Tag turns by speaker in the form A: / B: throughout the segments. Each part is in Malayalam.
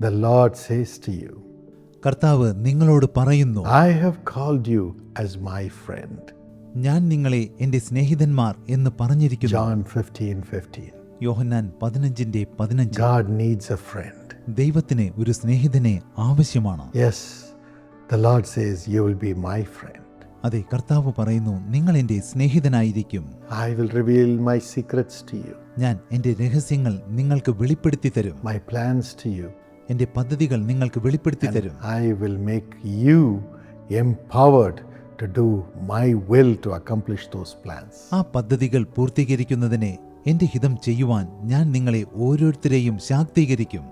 A: The Lord says to you,
B: കർത്താവ് നിങ്ങളോട് പറയുന്നു
A: I have called you as my friend.
B: ഞാൻ നിങ്ങളെ എന്റെ സ്നേഹിതന്മാർ എന്ന് പറഞ്ഞിരിക്കുന്നു
A: John 15 15.
B: യോഹന്നാൻ പതിനഞ്ചിന്റെ പതിനഞ്ച്
A: God needs a friend.
B: ദൈവത്തിന് ഒരു സ്നേഹിതനെ ആവശ്യമാണ്
A: Yes, the Lord says, You will be my friend.
B: അതെ കർത്താവ് പറയുന്നു നിങ്ങൾ എന്റെ സ്നേഹിതനായിരിക്കും
A: I will reveal my secrets to you,
B: ഞാൻ എന്റെ രഹസ്യങ്ങൾ നിങ്ങൾക്ക് വെളിപ്പെടുത്തി തരും
A: മൈ പ്ലാൻസ് ടു you.
B: എന്റെ പദ്ധതികൾ നിങ്ങൾക്ക് വെളിപ്പെടുത്തി തരും.
A: I will make you empowered to do my will to accomplish those plans
B: ആ പദ്ധതികൾ പൂർത്തീകരിക്കുന്നതിനെ എന്റെ ഹിതം ചെയ്യുവാൻ ഞാൻ നിങ്ങളെ ഓരോരുത്തരെയും ശാക്തീകരിക്കും.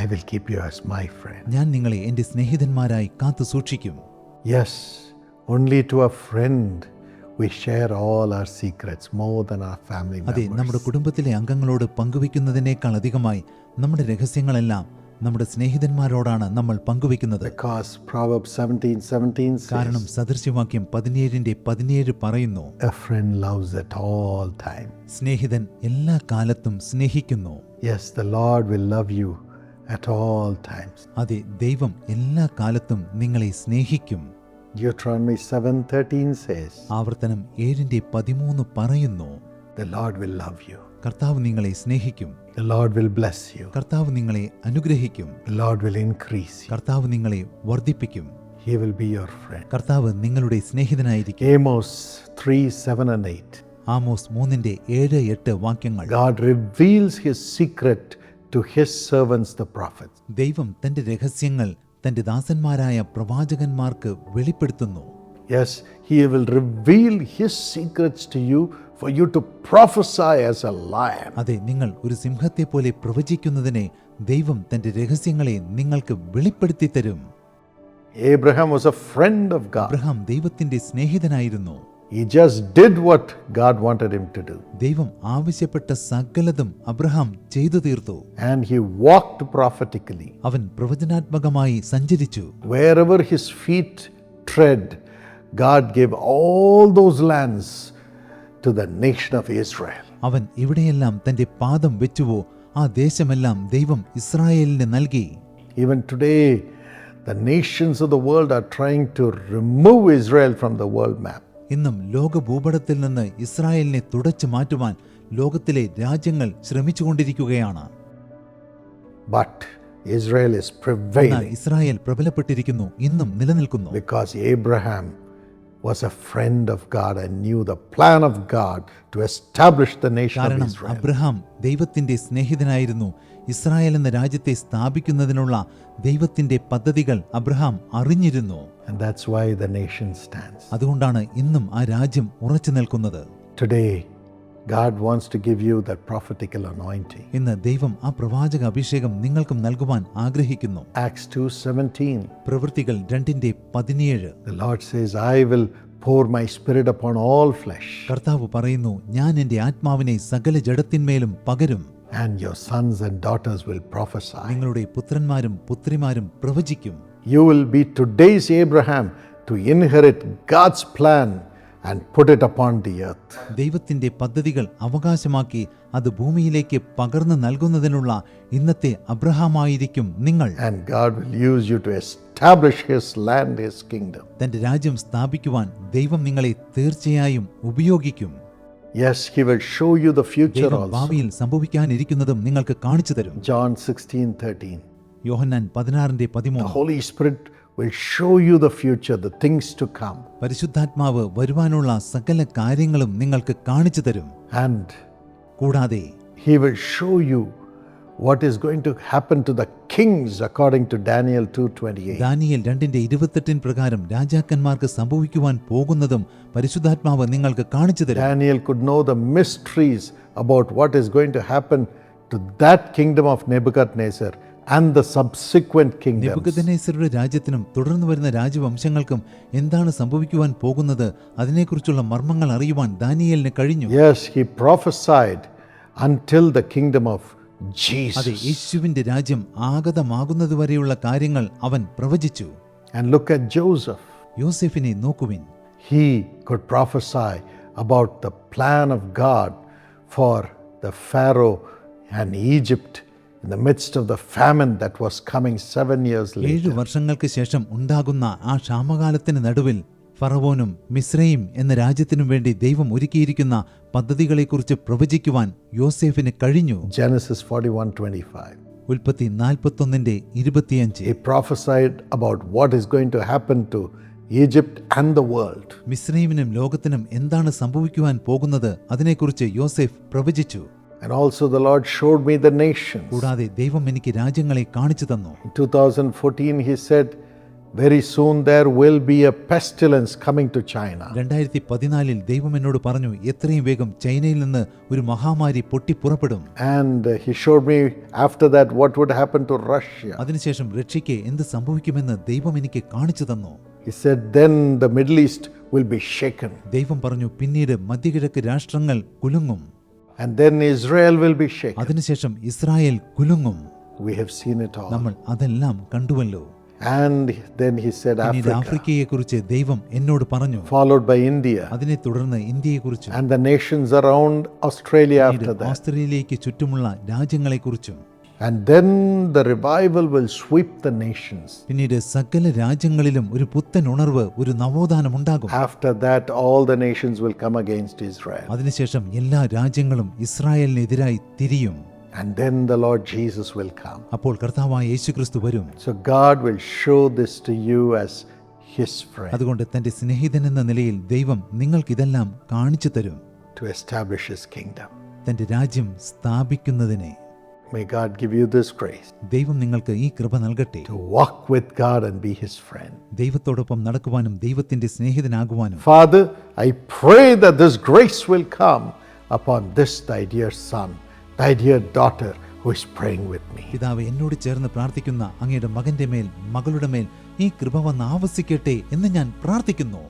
A: I will keep you as my friend
B: ഞാൻ നിങ്ങളെ എന്റെ സ്നേഹിതന്മാരായി കാത്തു സൂക്ഷിക്കും.
A: Yes only to a friend we share all our secrets more than our family
B: അതെ നമ്മുടെ കുടുംബത്തിലെ അംഗങ്ങളോട് പങ്കുവെക്കുന്നതിനേക്കാൾ അധികമായി നമ്മുടെ രഹസ്യങ്ങളെല്ലാം നമ്മുടെ സ്നേഹിതന്മാരോടാണ് നമ്മൾ പങ്കുവെക്കുന്നത്
A: Because Proverbs 17 17
B: കാരണം സദൃശ്യവാക്യം പതിനേഴിന്റെ പതിനേഴ് പറയുന്നു.
A: A friend loves at all times.
B: സ്നേഹിതൻ എല്ലാ കാലത്തും സ്നേഹിക്കുന്നു.
A: Yes, the Lord will love you at all times.
B: അതെ ദൈവം എല്ലാ കാലത്തും നിങ്ങളെ സ്നേഹിക്കും.
A: Deuteronomy 7:13 says,
B: ആവർത്തനം ഏഴിന്റെ പതിമൂന്ന് പറയുന്നു.
A: The Lord will love you.
B: കർത്താവ് നിങ്ങളെ സ്നേഹിക്കും
A: The Lord will bless you.
B: കർത്താവ് നിങ്ങളെ അനുഗ്രഹിക്കും
A: The Lord will increase you.
B: കർത്താവ് നിങ്ങളെ വർദ്ധിപ്പിക്കും
A: He will be your friend.
B: കർത്താവ് നിങ്ങളുടെ സ്നേഹിതനായിരിക്കും
A: Amos 3 7 and 8.
B: ആമോസ് മൂന്നിന്റെ ഏഴ് എട്ട് വാക്യങ്ങൾ
A: God reveals his secret to his servants, the prophets.
B: ദൈവം തന്റെ രഹസ്യങ്ങൾ തന്റെ ദാസന്മാരായ പ്രവാചകന്മാർക്ക് വെളിപ്പെടുത്തുന്നു
A: Yes, he will reveal his secrets to you for you to prophesy as a lion.
B: അതെ നിങ്ങൾ ഒരു സിംഹത്തെ പോലെ പ്രവചിക്കുന്നതിനെ ദൈവം തന്റെ രഹസ്യങ്ങളെ നിങ്ങൾക്ക് വെളിപ്പെടുത്തി തരും
A: Abraham was a friend of God.
B: Abraham ദൈവത്തിന്റെ സ്നേഹിതനായിരുന്നു
A: He just did what God wanted him to do.
B: ദൈവം ആവശ്യപ്പെട്ട സകലതും അബ്രഹാം ചെയ്തു തീർത്തു
A: And he walked prophetically.
B: അവൻ പ്രവചനാത്മകമായി സഞ്ചരിച്ചു
A: Wherever his feet tread, God gave all those lands to the nation of Israel.
B: അവൻ ഇവിടെയെല്ലാം തന്റെ പാദം വെച്ചുവോ ആ ദേശമെല്ലാം ദൈവം ഇസ്രായേലിന് നൽകി.
A: Even today the nations of the world are trying to remove Israel from the world map
B: ഇന്നും ലോക ഭൂപടത്തിൽ നിന്ന് ഇസ്രായേലിനെ തുടച്ചു മാറ്റുവാൻ ലോകത്തിലെ രാജ്യങ്ങൾ ശ്രമിച്ചുകൊണ്ടിരിക്കുകയാണ്.
A: Prevailing.
B: ഇസ്രായേൽ പ്രബലപ്പെട്ടിരിക്കുന്നു ഇന്നും നിലനിൽക്കുന്നു.
A: Because Abraham was a friend of God and knew the plan of God to establish the nation of
B: കാരണം
A: Israel.
B: അബ്രഹാം ദൈവത്തിന്റെ സ്നേഹിതനായിരുന്നു ഇസ്രായേൽ എന്ന രാജ്യത്തെ സ്ഥാപിക്കുന്നതിനുള്ള ദൈവത്തിന്റെ പദ്ധതികൾ അബ്രഹാം അറിഞ്ഞിരുന്നു
A: And that's why the nation stands.
B: അതുകൊണ്ടാണ് ഇന്നും ആ രാജ്യം ഉറച്ചു നിൽക്കുന്നത്
A: Today, God wants to give you that prophetical anointing.
B: ഇന്ന് ദൈവം ആ പ്രവാചക അഭിഷേകം നിങ്ങൾക്കും നൽകുവാൻ ആഗ്രഹിക്കുന്നു
A: Acts 2:17.
B: പ്രവൃത്തികൾ രണ്ടിന്റെ പതിനേഴ്
A: The Lord says, "I will pour my spirit upon all flesh,
B: കർത്താവ് പറയുന്നു ഞാൻ എന്റെ ആത്മാവിനെ സകല ജഡത്തിന്മേലും പകരും
A: and your sons and daughters will prophesy."
B: നിങ്ങളുടെ പുത്രന്മാരും പുത്രിമാരും പ്രവചിക്കും
A: You will be today's Abraham to inherit God's plan and put it upon the earth.
B: ദൈവത്തിന്റെ പദ്ധതികൾ അവകാശമാക്കി അത് ഭൂമിയിലേക്ക് പകർന്നു നൽകുന്നതിനുള്ള ഇന്നത്തെ അബ്രഹാമായിരിക്കും നിങ്ങൾ
A: And God will use you to establish His land, His kingdom.
B: തന്റെ രാജ്യം സ്ഥാപിക്കുവാൻ ദൈവം നിങ്ങളെ തീർച്ചയായും ഉപയോഗിക്കും
A: Yes, He will show you the future also.
B: ഭാവിയിൽ സംഭവിക്കാനിരിക്കുന്നതും നിങ്ങൾക്ക് കാണിച്ചു തരും
A: John 16 13.
B: യോഹന്നാൻ പതിനാറിന്റെ
A: The
B: പതിമൂന്ന്
A: Holy Spirit will show you the future, the things to come.
B: പരിശുദ്ധാത്മാവ് വരുവാനുള്ള സകല കാര്യങ്ങളും നിങ്ങൾക്ക് കാണിച്ചു തരും
A: And
B: കൂടാതെ
A: He will show you what is going to happen to the kings according to Daniel 2:28.
B: Daniel രണ്ടിന്റെ ഇരുപത്തെട്ടിൻ പ്രകാരം രാജാക്കന്മാർക്ക് സംഭവിക്കുവാൻ പോകുന്നതും പരിശുദ്ധാത്മാവ് നിങ്ങൾക്ക് കാണിച്ചു തരും
A: Daniel could know the mysteries about what is going to happen to that kingdom of Nebuchadnezzar and the subsequent kingdoms.
B: നെബുക്കദ്നേസരുടെ രാജ്യത്തിനും തുടർന്നു വരുന്ന രാജവംശങ്ങൾക്കും എന്താണ് സംഭവിക്കുവാൻ പോകുന്നത് അതിനെക്കുറിച്ചുള്ള മർമ്മങ്ങൾ അറിയുവാൻ ദാനിയേലിന് കഴിഞ്ഞു
A: Yes, he prophesied until the kingdom of
B: അതെ
A: Jesus.
B: യേശുവിന്റെ രാജ്യം ആഗതമാകുന്നതുവരെയുള്ള കാര്യങ്ങൾ അവൻ പ്രവചിച്ചു
A: And look at Joseph.
B: യോസെഫിനെ നോക്കുവിൻ
A: He could prophesy about the plan of God for the Pharaoh and Egypt in the midst of the famine that was coming seven years
B: ഏഴു
A: later.
B: വർഷങ്ങൾക്ക് ശേഷം ഉണ്ടാകുന്ന ആ ക്ഷാമകാലത്തിന് നടുവിൽ ഫറവോനും മിശ്രയും എന്ന രാജ്യത്തിനും വേണ്ടി ദൈവം ഒരുക്കിയിരിക്കുന്ന പദ്ധതികളെക്കുറിച്ച് പ്രവചിക്കുവാൻ യോസേഫിന് കഴിഞ്ഞു
A: Genesis 41 25.
B: ഉൽപ്പത്തി നാൽപ്പത്തൊന്നിന്റെ ഇരുപത്തിയഞ്ച്
A: He prophesied about what is going to happen to Egypt and the world.
B: മിശ്രൈമിനും ലോകത്തിനും എന്താണ് സംഭവിക്കുവാൻ പോകുന്നത് അതിനെക്കുറിച്ച് യോസേഫ് പ്രവചിച്ചു
A: And also, the Lord showed me the nations.
B: കൂടാതെ ദൈവം എനിക്ക് രാജ്യങ്ങളെ കാണിച്ചു തന്നു
A: In 2014, He said, Very soon there will be a pestilence coming to China.
B: രണ്ടായിരത്തി പതിനാലിൽ ദൈവം എന്നോട് പറഞ്ഞു എത്രയും വേഗം ചൈനയിൽ നിന്ന് ഒരു മഹാമാരി പൊട്ടിപ്പുറപ്പെടും
A: And uh, He showed me after that what would happen to Russia.
B: അതിനുശേഷം റഷ്യയ്ക്ക് എന്ത് സംഭവിക്കുമെന്ന് ദൈവം എനിക്ക് കാണിച്ചു തന്നു
A: He said, Then the Middle East will be shaken.
B: ദൈവം പറഞ്ഞു പിന്നീട് മധ്യകിഴക്ക് രാഷ്ട്രങ്ങൾ കുലുങ്ങും
A: And then Israel will be shaken.
B: അതിനുശേഷം ഇസ്രായേൽ കുലുങ്ങും
A: We have seen it all.
B: നമ്മൾ അതെല്ലാം കണ്ടുവല്ലോ
A: And then He said,
B: പിന്നീട്
A: Africa,
B: ആഫ്രിക്കയെക്കുറിച്ച് ദൈവം എന്നോട് പറഞ്ഞു
A: followed by India.
B: അതിനെ തുടർന്ന് ഇന്ത്യയെക്കുറിച്ചും
A: and the nations around Australia after
B: പിന്നീട്
A: that.
B: ഓസ്ട്രേലിയയ്ക്ക് ചുറ്റുമുള്ള രാജ്യങ്ങളെക്കുറിച്ചും
A: And then the revival will sweep the nations.
B: പിന്നീട് സകല രാജ്യങ്ങളിലും ഒരു പുത്തൻ ഉണർവ് ഒരു നവോത്ഥാനം ഉണ്ടാകും
A: After that, all the nations will come against Israel.
B: അതിനുശേഷം എല്ലാ രാജ്യങ്ങളും ഇസ്രായേലിനെതിരായി തിരിയും
A: And then the Lord Jesus will come.
B: അപ്പോൾ കർത്താവായ യേശുക്രിസ്തു വരും
A: So God will show this to you as His friend
B: അതുകൊണ്ട് തന്റെ സ്നേഹിതൻ എന്ന നിലയിൽ ദൈവം idellam കാണിച്ചു തരും
A: to establish His kingdom.
B: തന്റെ രാജ്യം സ്ഥാപിക്കുന്നതിനെ
A: May God give you this grace
B: ദൈവം നിങ്ങൾക്ക് ഈ കൃപ നൽകട്ടെ
A: to walk with God and be His friend.
B: ദൈവത്തോടൊപ്പം നടക്കുവാനും ദൈവത്തിന്റെ സ്നേഹിതനാകുവാനും
A: Father, I pray that this grace will come upon this thy dear son, thy dear daughter who is praying with me.
B: പിതാവ് എന്നോട് ചേർന്ന് പ്രാർത്ഥിക്കുന്ന അങ്ങയുടെ മകന്റെ മേൽ മകളുടെ മേൽ ഈ കൃപ വന്ന് ആവസിക്കട്ടെ എന്ന് ഞാൻ പ്രാർത്ഥിക്കുന്നു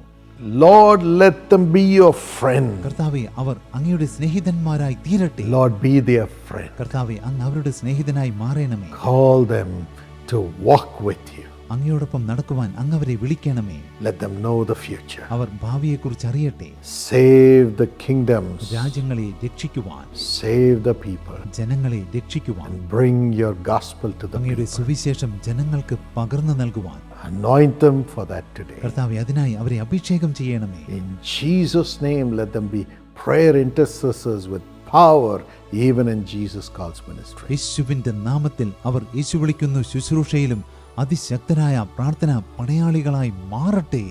A: Lord, let them be your friend.
B: കർത്താവെ അവർ അങ്ങയുടെ സ്നേഹിതന്മാരായി തീരട്ടെ
A: Lord, be their friend.
B: കർത്താവെ അങ്ങ് അവരുടെ സ്നേഹിതനായി മാറണമേ
A: Call them to walk with you.
B: അങ്ങയോടൊപ്പം നടക്കുവാൻ അങ്ങവരെ വിളിക്കണമേ
A: Let them know the future.
B: അവർ ഭാവിയെക്കുറിച്ച് അറിയട്ടെ
A: Save the kingdoms,
B: രാജ്യങ്ങളെ രക്ഷിക്കുവാൻ
A: save the people,
B: ജനങ്ങളെ രക്ഷിക്കുവാൻ
A: and bring your gospel to them.
B: അങ്ങയുടെ സുവിശേഷം ജനങ്ങൾക്ക് പകർന്നു നൽകുവാൻ
A: Anoint them for that today.
B: കർത്താവെ അതിനായി അവരെ അഭിഷേകം ചെയ്യണമേ
A: In Jesus' name, let them be prayer intercessors with power, even in Jesus Calls ministry.
B: യേശുവിന്റെ നാമത്തിൽ അവർ യേശു വിളിക്കുന്നു ശുശ്രൂഷയിലും അതിശക്തരായ പ്രാർത്ഥന പടയാളികളായി മാറട്ടെ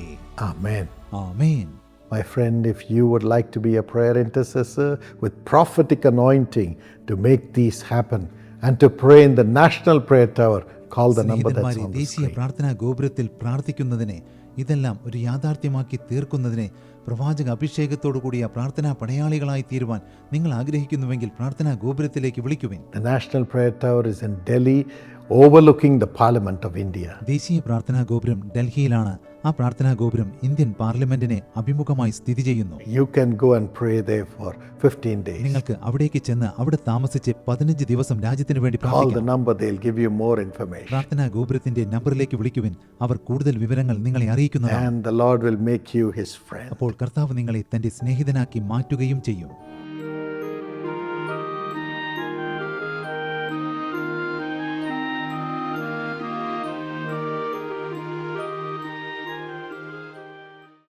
A: ആമേൻ
B: ആമേൻ
A: My friend, if you would like to be a prayer intercessor with prophetic anointing to make these happen and to pray in the National Prayer Tower, call the number that's on the screen.
B: പ്രാർത്ഥനാ ഗോപുരത്തിൽ പ്രാർത്ഥിക്കുന്നതിനെ ഇതെല്ലാം ഒരു യാഥാർത്ഥ്യമാക്കി തീർക്കുന്നതിനെ പ്രവാചക അഭിഷേകത്തോടു കൂടിയ പ്രാർത്ഥനാ പടയാളികളായി തീരുവാൻ നിങ്ങൾ ആഗ്രഹിക്കുന്നുവെങ്കിൽ പ്രാർത്ഥനാ ഗോപുരത്തിലേക്ക് വിളിക്കുവിൻ
A: The National Prayer Tower is in Delhi, overlooking the parliament of India
B: ദേശീയ പ്രാർത്ഥനാ ഗോപുരം ഡൽഹിയിലാണ്. ആ പ്രാർത്ഥനാ ഗോപുരം ഇന്ത്യൻ പാർലമെന്റിനെ അഭിമുഖമായി സ്ഥിതി ചെയ്യുന്നു.
A: You can go and pray there for 15 days.
B: നിങ്ങൾക്ക് അവിടേക്ക് ചെന്ന് അവിടെ താമസിച്ച് പതിനഞ്ച് ദിവസം രാജ്യത്തിന് വേണ്ടി പ്രാർത്ഥിക്കാം. പ്രാർത്ഥനാ ഗോപുരത്തിന്റെ നമ്പറിലേക്ക് വിളിക്കുവിൻ. അവർ കൂടുതൽ വിവരങ്ങൾ നിങ്ങളെ അറിയിക്കുന്നതാണ്.
A: Friend.
B: അപ്പോൾ കർത്താവ് നിങ്ങളെ തന്റെ സ്നേഹിതനാക്കി മാറ്റുകയും ചെയ്യും.